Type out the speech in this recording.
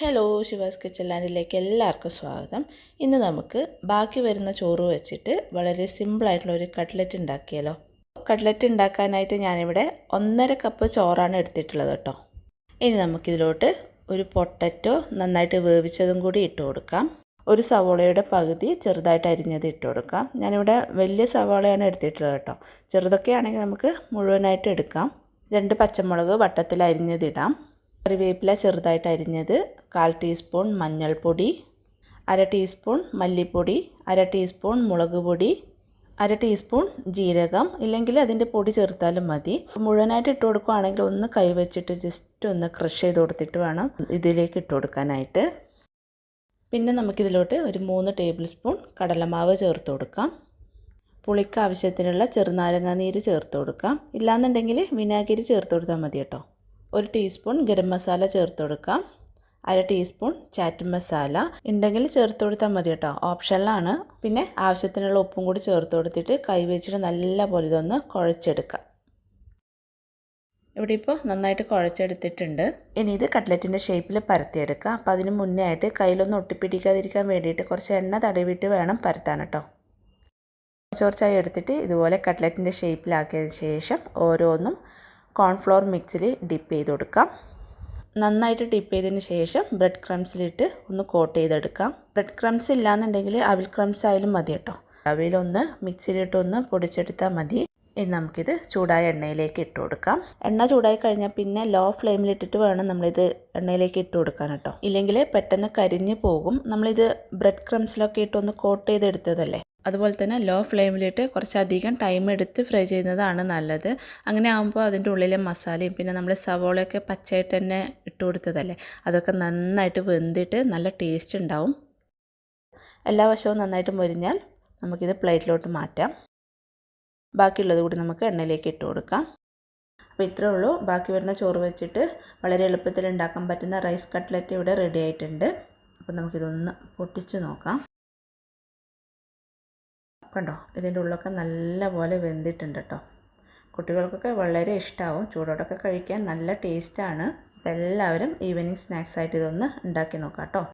Hello ശിവാസ് kitchen ലാൻഡിലേക്ക് എല്ലാവർക്കും സ്വാഗതം. ഇന്ന് നമുക്ക് ബാക്കി വരുന്ന ചോറ് വെച്ചിട്ട് വളരെ സിമ്പിളായിട്ടുള്ള ഒരു കട്ട്ലറ്റ് ഉണ്ടാക്കിയാലോ? കട്ട്ലറ്റ് ഉണ്ടാക്കാനായിട്ട് ഞാനിവിടെ ഒന്നര കപ്പ് ചോറാണ് എടുത്തിട്ടുള്ളത് കേട്ടോ. ഇനി നമുക്കിതിലോട്ട് ഒരു പൊട്ടറ്റോ നന്നായിട്ട് വേവിച്ചതും കൂടി ഇട്ട് കൊടുക്കാം. ഒരു സവോളയുടെ പകുതി ചെറുതായിട്ട് അരിഞ്ഞത് ഇട്ട് കൊടുക്കാം. ഞാനിവിടെ വലിയ സവോളയാണ് എടുത്തിട്ടുള്ളത് കേട്ടോ. ചെറുതൊക്കെ ആണെങ്കിൽ നമുക്ക് മുഴുവനായിട്ട് എടുക്കാം. രണ്ട് പച്ചമുളക് വട്ടത്തിൽ അരിഞ്ഞതിടാം. കറിവേപ്പില ചെറുതായിട്ട് അരിഞ്ഞത് കാൽ ടീസ്പൂൺ മഞ്ഞൾപ്പൊടി അര ടീസ്പൂൺ മല്ലിപ്പൊടി അര ടീസ്പൂൺ മുളക് പൊടി അര ടീസ്പൂൺ ജീരകം ഇല്ലെങ്കിൽ അതിന്റെ പൊടി ചേർത്താലും മതി. മുഴുവനായിട്ട് ഇട്ട് കൊടുക്കുകയാണെങ്കിൽ ഒന്ന് കൈവച്ചിട്ട് ജസ്റ്റ് ഒന്ന് ക്രഷ് ചെയ്ത് കൊടുത്തിട്ട് വേണം ഇതിലേക്ക് ഇട്ട് കൊടുക്കാനായിട്ട്. പിന്നെ നമുക്കിതിലോട്ട് ഒരു മൂന്ന് ടേബിൾ സ്പൂൺ കടലമാവ് ചേർത്ത് കൊടുക്കാം. പുളിക്ക് ആവശ്യത്തിനുള്ള ചേർത്ത് കൊടുക്കാം. ഇല്ലാന്നുണ്ടെങ്കിൽ വിനാഗിരി ചേർത്ത് കൊടുത്താൽ മതി കേട്ടോ. ഒരു ടീസ്പൂൺ ഗരം മസാല ചേർത്ത് കൊടുക്കാം അര ടീസ്പൂൺ ചാറ്റ് മസാല ഉണ്ടെങ്കിൽ ചേർത്ത് കൊടുത്താൽ മതി കേട്ടോ. ഓപ്ഷനിലാണ് പിന്നെ ആവശ്യത്തിനുള്ള ഉപ്പും കൂടി ചേർത്ത് കൊടുത്തിട്ട് കൈ വെച്ചിട്ട് നല്ല പോലെ ഇതൊന്ന് കുഴച്ചെടുക്കാം ഇവിടെ ഇപ്പോൾ നന്നായിട്ട് കുഴച്ചെടുത്തിട്ടുണ്ട്. ഇനി ഇത് കട്ട്ലറ്റിന്റെ ഷേപ്പിൽ പരത്തിയെടുക്കാം അപ്പോൾ അതിന് മുന്നേ ആയിട്ട് കയ്യിലൊന്നും ഒട്ടിപ്പിടിക്കാതിരിക്കാൻ വേണ്ടിയിട്ട് കുറച്ച് എണ്ണ തടവിട്ട് വേണം പരത്താൻ കേട്ടോ. കുറച്ചായി എടുത്തിട്ട് ഇതുപോലെ കട്ട്ലറ്റിന്റെ ഷേപ്പിലാക്കിയതിന് ശേഷം ഓരോന്നും കോൺഫ്ലോർ മിക്സിൽ ഡിപ്പ് ചെയ്ത് കൊടുക്കാം. നന്നായിട്ട് ഡിപ്പ് ചെയ്തതിന് ശേഷം ബ്രെഡ് ക്രംസിലിട്ട് ഒന്ന് കോട്ട് ചെയ്തെടുക്കാം. ബ്രെഡ് ക്രംസ് ഇല്ലാന്നുണ്ടെങ്കിൽ അവിൽ ക്രംസ് ആയാലും മതി കേട്ടോ. അവിലൊന്ന് മിക്സിയിലിട്ട് ഒന്ന് പൊടിച്ചെടുത്താൽ മതി. ഇനി നമുക്കിത് ചൂടായ എണ്ണയിലേക്ക് ഇട്ട് കൊടുക്കാം. എണ്ണ ചൂടായി കഴിഞ്ഞാൽ പിന്നെ ലോ ഫ്ലെയിമിലിട്ടിട്ട് വേണം നമ്മളിത് എണ്ണയിലേക്ക് ഇട്ട് കൊടുക്കാൻ കേട്ടോ. ഇല്ലെങ്കിൽ പെട്ടെന്ന് കരിഞ്ഞ് പോകും. നമ്മളിത് ബ്രെഡ് ക്രംസിലൊക്കെ ഇട്ടൊന്ന് കോട്ട് ചെയ്തെടുത്തതല്ലേ? അതുപോലെ തന്നെ ലോ ഫ്ലെയിമിലിട്ട് കുറച്ചധികം ടൈം എടുത്ത് ഫ്രൈ ചെയ്യുന്നതാണ് നല്ലത്. അങ്ങനെ ആകുമ്പോൾ അതിന്റെ ഉള്ളിലെ മസാലയും പിന്നെ നമ്മൾ സവോളയൊക്കെ പച്ചയായിട്ട് തന്നെ ഇട്ട് കൊടുത്തതല്ലേ? അതൊക്കെ നന്നായിട്ട് വെന്തിട്ട് നല്ല ടേസ്റ്റ് ഉണ്ടാവും. എല്ലാ വശവും നന്നായിട്ട് മുരിഞ്ഞാൽ നമുക്കിത് പ്ലേറ്റിലോട്ട് മാറ്റാം. ബാക്കിയുള്ളത് കൂടി നമുക്ക് എണ്ണയിലേക്ക് ഇട്ട് കൊടുക്കാം. അപ്പോൾ ഇത്രേ ഉള്ളൂ. ബാക്കി വരുന്ന ചോറ് വെച്ചിട്ട് വളരെ എളുപ്പത്തിൽ ഉണ്ടാക്കാൻ പറ്റുന്ന റൈസ് കട്ട്ലറ്റ് ഇവിടെ റെഡി ആയിട്ടുണ്ട്. അപ്പോൾ നമുക്കിതൊന്ന് പൊട്ടിച്ച് നോക്കാം. കണ്ടോ? ഇതിന്റെ ഉള്ളൊക്കെ നല്ലപോലെ വെന്തിട്ടുണ്ട് കേട്ടോ കുട്ടികൾക്കൊക്കെ വളരെ ഇഷ്ടമാവും ചൂടോടൊക്കെ കഴിക്കാൻ നല്ല ടേസ്റ്റാണ്. എല്ലാവരും ഈവനിങ് സ്നാക്സായിട്ട് ഇതൊന്ന് ഉണ്ടാക്കി നോക്കാം കേട്ടോ